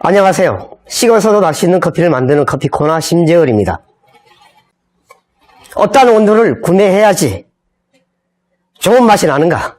안녕하세요. 식어서도 맛있는 커피를 만드는 커피 코너 심재열입니다. 어떠한 온도를 구매해야지 좋은 맛이 나는가?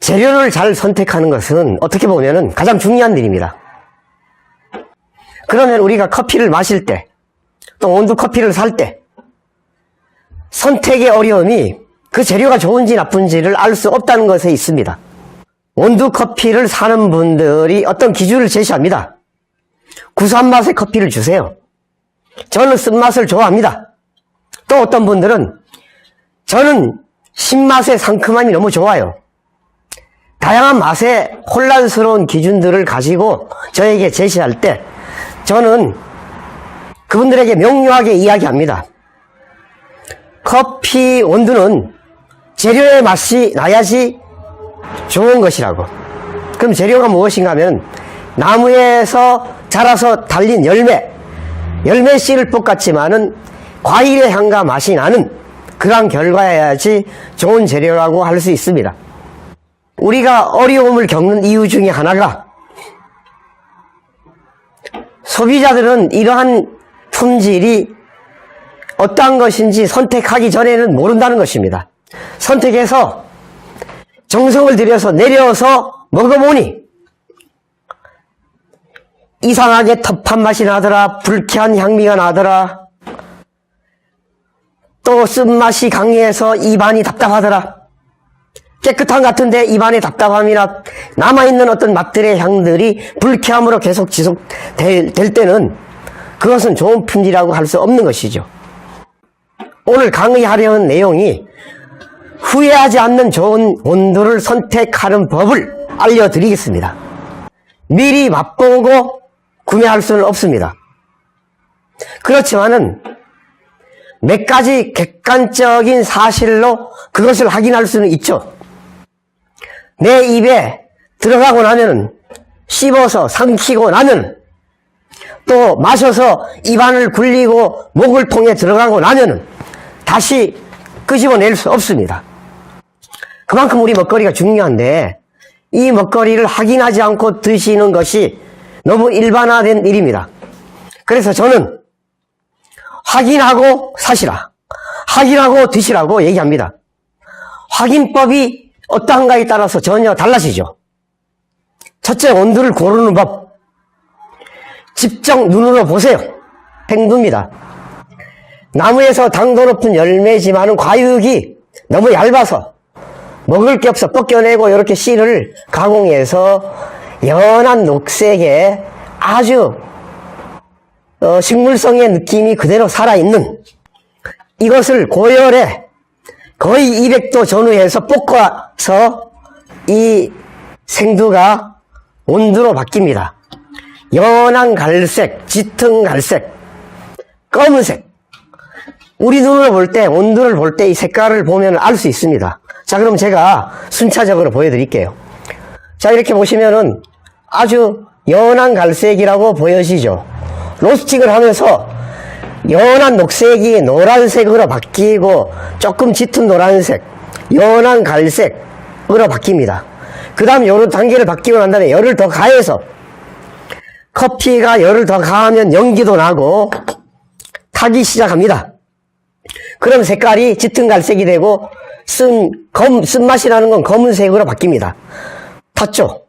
재료를 잘 선택하는 것은 어떻게 보면 가장 중요한 일입니다. 그러면 우리가 커피를 마실 때, 또 온두 커피를 살 때, 선택의 어려움이 그 재료가 좋은지 나쁜지를 알 수 없다는 것에 있습니다. 원두 커피를 사는 분들이 어떤 기준을 제시합니다. 구수한 맛의 커피를 주세요. 저는 쓴맛을 좋아합니다. 또 어떤 분들은 저는 신맛의 상큼함이 너무 좋아요. 다양한 맛의 혼란스러운 기준들을 가지고 저에게 제시할 때 저는 그분들에게 명료하게 이야기합니다. 커피 원두는 재료의 맛이 나야지 좋은 것이라고. 그럼 재료가 무엇인가 하면 나무에서 자라서 달린 열매, 열매 씨를 볶았지만은 과일의 향과 맛이 나는 그러한 결과여야지 좋은 재료라고 할 수 있습니다. 우리가 어려움을 겪는 이유 중에 하나가 소비자들은 이러한 품질이 어떠한 것인지 선택하기 전에는 모른다는 것입니다. 선택해서 정성을 들여서 내려서 먹어보니 이상하게 텁한 맛이 나더라. 불쾌한 향미가 나더라. 또 쓴맛이 강해서 입안이 답답하더라. 깨끗한 것 같은데 입안에 답답함이나 남아있는 어떤 맛들의 향들이 불쾌함으로 계속 지속될 될 때는 그것은 좋은 품질이라고 할 수 없는 것이죠. 오늘 강의하려는 내용이 후회하지 않는 좋은 온도를 선택하는 법을 알려드리겠습니다. 미리 맛보고 구매할 수는 없습니다. 그렇지만은 몇 가지 객관적인 사실로 그것을 확인할 수는 있죠. 내 입에 들어가고 나면은 씹어서 삼키고 나면 또 마셔서 입안을 굴리고 목을 통해 들어가고 나면은 다시 끄집어낼 수 없습니다. 그만큼 우리 먹거리가 중요한데 이 먹거리를 확인하지 않고 드시는 것이 너무 일반화된 일입니다. 그래서 저는 확인하고 사시라. 확인하고 드시라고 얘기합니다. 확인법이 어떠한가에 따라서 전혀 달라지죠. 첫째, 온도를 고르는 법. 직접 눈으로 보세요. 행두입니다. 나무에서 당도 높은 열매지만은 과육이 너무 얇아서 먹을 게 없어 벗겨내고 이렇게 씨를 가공해서 연한 녹색의 아주 어, 식물성의 느낌이 그대로 살아있는 이것을 고열에 거의 200도 전후해서 볶아서 이 생두가 온두로 바뀝니다. 연한 갈색, 짙은 갈색, 검은색. 우리 눈으로 볼 때, 온도를 볼 때 이 색깔을 보면 알 수 있습니다. 자, 그럼 제가 순차적으로 보여드릴게요. 자, 이렇게 보시면은 아주 연한 갈색이라고 보여지죠. 로스팅을 하면서 연한 녹색이 노란색으로 바뀌고 조금 짙은 노란색, 연한 갈색으로 바뀝니다. 그 다음 요런 단계를 바뀌고 난 다음에 열을 더 가해서 커피가 열을 더 가하면 연기도 나고 타기 시작합니다. 그럼 색깔이 짙은 갈색이 되고 쓴, 검, 쓴맛이 나는 건 검은색으로 바뀝니다. 탔죠?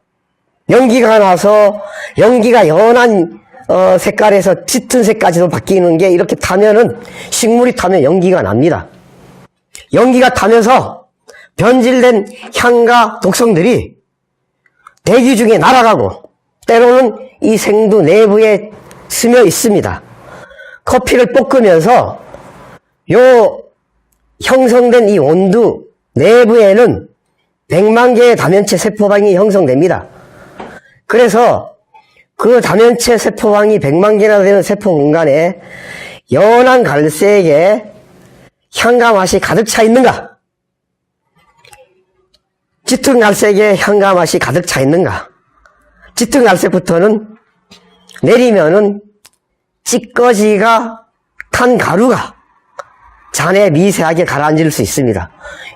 연기가 나서 연기가 연한 어, 색깔에서 짙은 색까지도 바뀌는 게 이렇게 타면은 식물이 타면 연기가 납니다. 연기가 타면서 변질된 향과 독성들이 대기 중에 날아가고 때로는 이 생두 내부에 스며 있습니다. 커피를 볶으면서 요 형성된 이 온두 내부에는 100만 개의 다면체 세포방이 형성됩니다. 그래서 그 다면체 세포방이 100만 개나 되는 세포 공간에 연한 갈색의 향과 맛이 가득 차 있는가? 짙은 갈색의 향과 맛이 가득 차 있는가? 짙은 갈색부터는 내리면은 찌꺼지가 탄 가루가 잔에 미세하게 가라앉을 수 있습니다.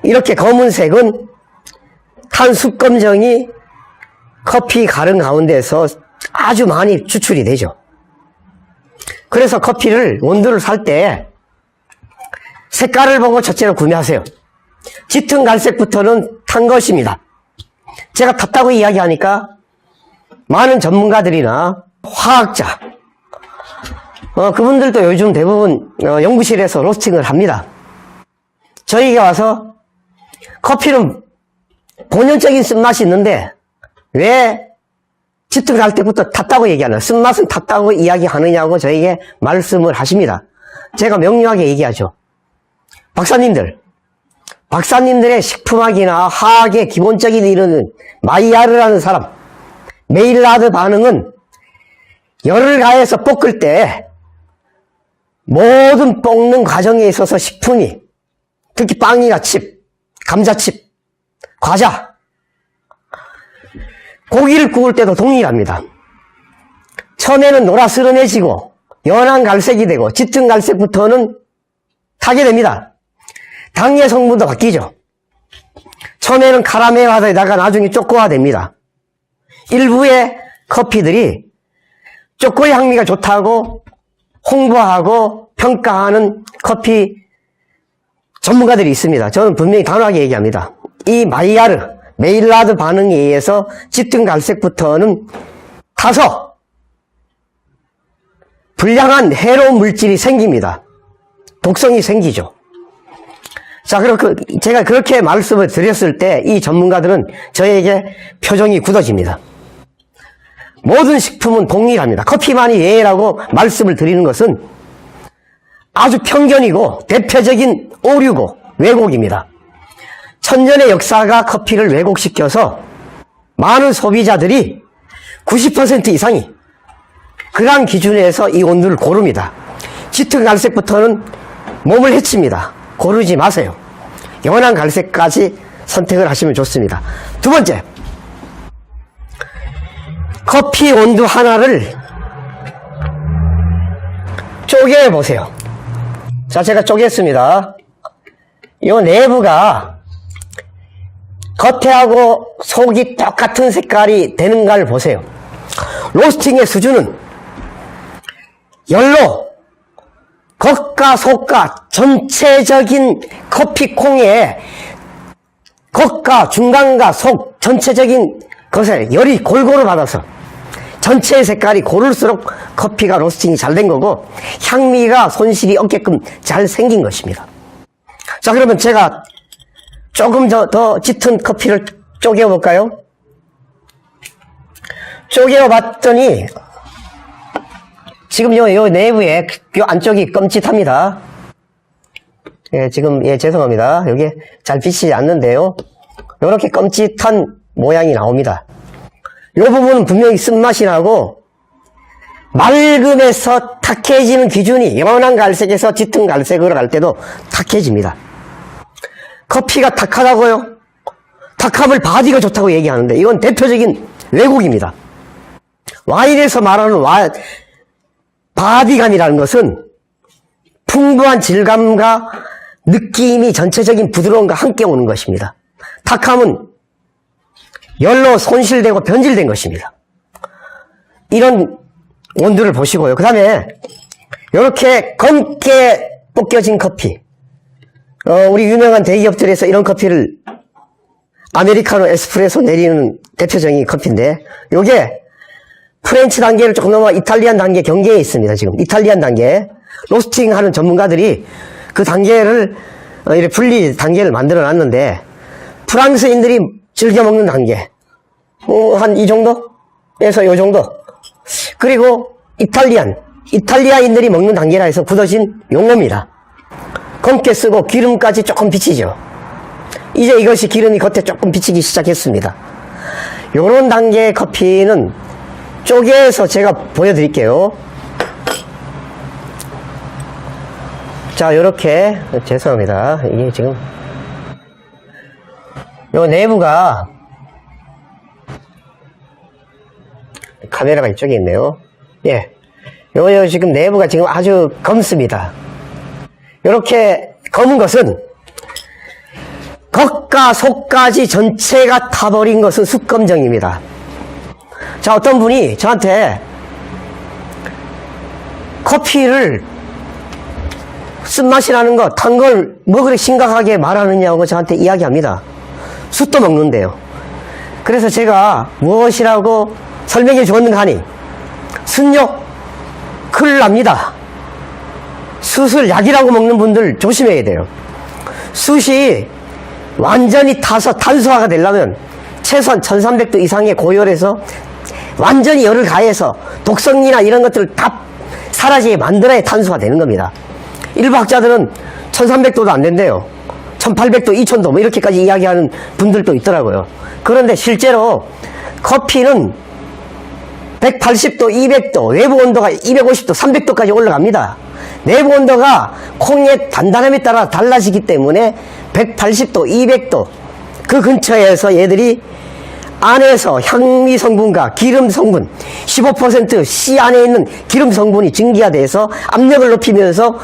이렇게 검은색은 탄 숯검정이 커피 가른 가운데서 아주 많이 추출이 되죠. 그래서 커피를 원두를 살 때 색깔을 보고 첫째로 구매하세요. 짙은 갈색부터는 탄 것입니다. 제가 탔다고 이야기하니까 많은 전문가들이나 화학자, 어, 그분들도 요즘 대부분 어, 연구실에서 로스팅을 합니다. 저희가 와서 커피는 본연적인 쓴맛이 있는데 왜 짙은 갈 때부터 탔다고 얘기하나 쓴맛은 탔다고 이야기하느냐고 저에게 말씀을 하십니다. 제가 명료하게 얘기하죠. 박사님들, 박사님들의 식품학이나 화학의 기본적인 이론은 마이야르라는 사람, 메일라드 반응은 열을 가해서 볶을 때 모든 볶는 과정에 있어서 식품이 특히 빵이나 칩, 감자칩, 과자, 고기를 구울 때도 동일합니다. 처음에는 노라스름해지고 연한 갈색이 되고 짙은 갈색부터는 타게 됩니다. 당의 성분도 바뀌죠. 처음에는 카라멜화되다가 나중에 초코화됩니다. 일부의 커피들이 초코의 향미가 좋다고 홍보하고 평가하는 커피 전문가들이 있습니다. 저는 분명히 단호하게 얘기합니다. 이 마이야르, 메일라드 반응에 의해서 짙은 갈색부터는 타서 불량한 해로운 물질이 생깁니다. 독성이 생기죠. 자, 그렇게 제가 그렇게 말씀을 드렸을 때 이 전문가들은 저에게 표정이 굳어집니다. 모든 식품은 동일합니다. 커피만이 예라고 말씀을 드리는 것은 아주 편견이고 대표적인 오류고 왜곡입니다. 천년의 역사가 커피를 왜곡시켜서 많은 소비자들이 90% 이상이 그러한 기준에서 이 온도를 고릅니다. 짙은 갈색부터는 몸을 해칩니다. 고르지 마세요. 연한 갈색까지 선택을 하시면 좋습니다. 두 번째, 커피 온도 하나를 쪼개 보세요. 자, 제가 쪼갰습니다. 이 내부가 겉에하고 속이 똑같은 색깔이 되는가를 보세요. 로스팅의 수준은 열로 겉과 속과 전체적인 커피콩의 겉과 중간과 속 전체적인 것에 열이 골고루 받아서 전체의 색깔이 고를수록 커피가 로스팅이 잘 된 거고 향미가 손실이 없게끔 잘 생긴 것입니다. 자 그러면 제가 조금 더, 더 짙은 커피를 쪼개어 볼까요? 쪼개어 봤더니 지금 요, 요 내부에 요 안쪽이 끔찍합니다. 예, 지금, 예, 죄송합니다. 여기 잘 비치지 않는데요. 요렇게 끔찍한 모양이 나옵니다. 요 부분은 분명히 쓴맛이 나고, 맑음에서 탁해지는 기준이 연한 갈색에서 짙은 갈색으로 갈 때도 탁해집니다. 커피가 탁하다고요? 탁함을 바디가 좋다고 얘기하는데, 이건 대표적인 왜곡입니다. 와인에서 말하는 와, 바디감이라는 것은 풍부한 질감과 느낌이 전체적인 부드러움과 함께 오는 것입니다. 탁함은 열로 손실되고 변질된 것입니다. 이런 원두를 보시고요. 그 다음에 이렇게 검게 볶여진 커피. 어, 우리 유명한 대기업들에서 이런 커피를 아메리카노 에스프레소 내리는 대표적인 커피인데 이게 프렌치 단계를 조금 넘어 이탈리안 단계 경계에 있습니다. 지금 이탈리안 단계 로스팅 하는 전문가들이 그 단계를 어, 이렇게 분리 단계를 만들어 놨는데 프랑스인들이 즐겨 먹는 단계 어, 한이 정도에서 요 정도 그리고 이탈리안 이탈리아인들이 먹는 단계라 해서 굳어진 용어입니다. 검게 쓰고 기름까지 조금 비치죠. 이제 이것이 기름이 겉에 조금 비치기 시작했습니다. 요런 단계의 커피는 쪼개서 제가 보여드릴게요. 자, 요렇게, 죄송합니다. 이게 지금, 요 내부가, 카메라가 이쪽에 있네요. 예. 요, 요, 지금 내부가 지금 아주 검습니다. 요렇게 검은 것은, 겉과 속까지 전체가 타버린 것은 숙검정입니다. 자, 어떤 분이 저한테 커피를 쓴맛이라는 거, 탄걸 뭐 그렇게 심각하게 말하느냐고 저한테 이야기합니다. 숯도 먹는데요. 그래서 제가 무엇이라고 설명해 주었는가 하니, 순요, 큰일 납니다. 숯을 약이라고 먹는 분들 조심해야 돼요. 숯이 완전히 타서 탄수화가 되려면 최소한 1300도 이상의 고열에서 완전히 열을 가해서 독성이나 이런 것들을 다 사라지게 만들어야 탄수가 되는 겁니다. 일부 학자들은 1300도도 안 된대요. 1800도, 2000도 뭐 이렇게까지 이야기하는 분들도 있더라고요. 그런데 실제로 커피는 180도, 200도, 외부 온도가 250도, 300도까지 올라갑니다. 내부 온도가 콩의 단단함에 따라 달라지기 때문에 180도, 200도 그 근처에서 얘들이 안에서 향미 성분과 기름 성분 15%씨 안에 있는 기름 성분이 증기화돼서 압력을 높이면서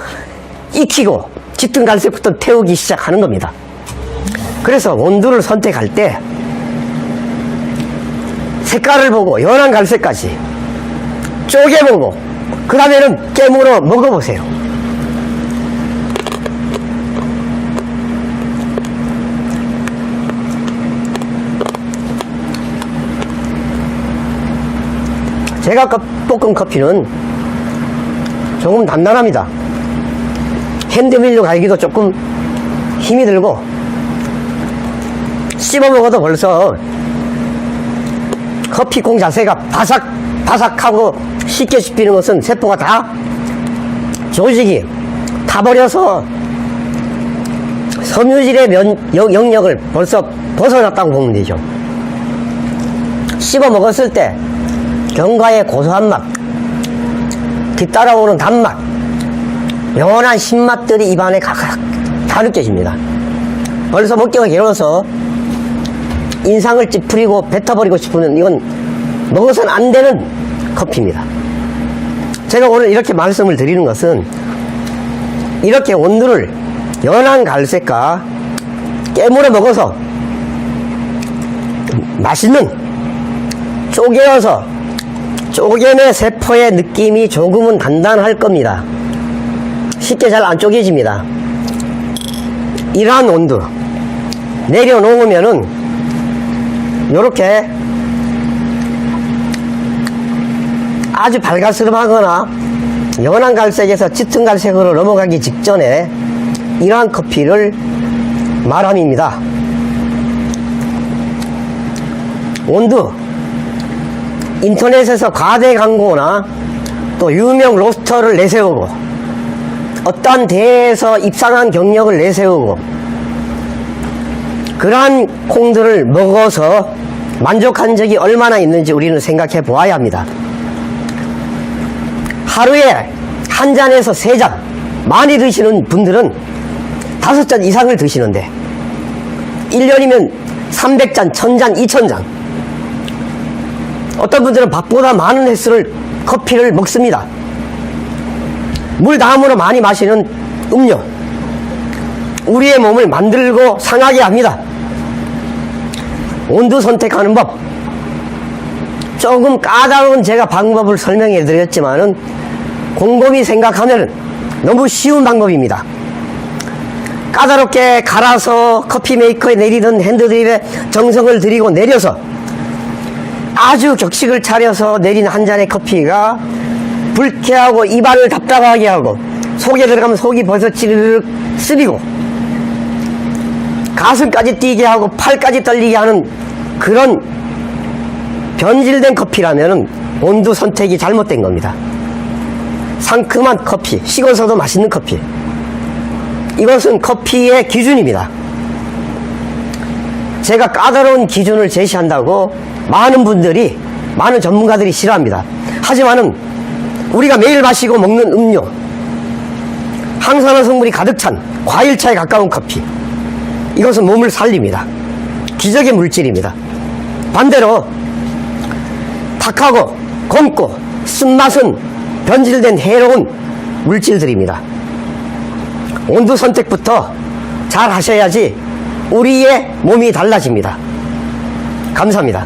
익히고 짙은 갈색부터 태우기 시작하는 겁니다. 그래서 온도를 선택할 때 색깔을 보고 연한 갈색까지 쪼개보고 그 다음에는 깨물어 먹어보세요. 제가 거- 볶은 커피는 조금 단단합니다. 핸드밀로 갈기도 조금 힘이 들고 씹어 먹어도 벌써 커피콩 자체가 바삭 바삭하고 쉽게 씹히는 것은 세포가 다 조직이 타버려서 섬유질의 면, 영- 영역을 벌써 벗어났다고 보면 되죠. 씹어 먹었을 때 견과의 고소한 맛, 뒤따라오는 단맛, 연한 신맛들이 입안에 각각 다 느껴집니다. 벌써 먹기가 길어서 인상을 찌푸리고 뱉어버리고 싶은 이건 먹어서는 안 되는 커피입니다. 제가 오늘 이렇게 말씀을 드리는 것은 이렇게 온도를 연한 갈색과 깨물어 먹어서 맛있는 쪼개어서 쪼개내 세포의 느낌이 조금은 단단할 겁니다. 쉽게 잘 안 쪼개집니다. 이러한 온도 내려놓으면은 요렇게 아주 발갈스름하거나 연한 갈색에서 짙은 갈색으로 넘어가기 직전에 이러한 커피를 말함입니다. 온도 인터넷에서 과대 광고나 또 유명 로스터를 내세우고 어떠한 대회에서 입상한 경력을 내세우고 그러한 콩들을 먹어서 만족한 적이 얼마나 있는지 우리는 생각해 보아야 합니다. 하루에 한 잔에서 세 잔, 많이 드시는 분들은 다섯 잔 이상을 드시는데, 1년이면 300잔, 1000잔, 2000잔. 어떤 분들은 밥보다 많은 횟수를, 커피를 먹습니다. 물 다음으로 많이 마시는 음료. 우리의 몸을 만들고 상하게 합니다. 온도 선택하는 법. 조금 까다로운 제가 방법을 설명해 드렸지만은 곰곰이 생각하면 너무 쉬운 방법입니다. 까다롭게 갈아서 커피 메이커에 내리던 핸드드립에 정성을 들이고 내려서 아주 격식을 차려서 내린 한 잔의 커피가 불쾌하고 입안을 답답하게 하고 속에 들어가면 속이 벌써 찌르륵 쓰리고 가슴까지 뛰게 하고 팔까지 떨리게 하는 그런 변질된 커피라면 온도 선택이 잘못된 겁니다. 상큼한 커피, 식어서도 맛있는 커피. 이것은 커피의 기준입니다. 제가 까다로운 기준을 제시한다고 많은 분들이, 많은 전문가들이 싫어합니다. 하지만은 우리가 매일 마시고 먹는 음료, 항산화 성분이 가득 찬 과일차에 가까운 커피. 이것은 몸을 살립니다. 기적의 물질입니다. 반대로 탁하고 검고 쓴맛은 변질된 해로운 물질들입니다. 온도 선택부터 잘 하셔야지 우리의 몸이 달라집니다. 감사합니다.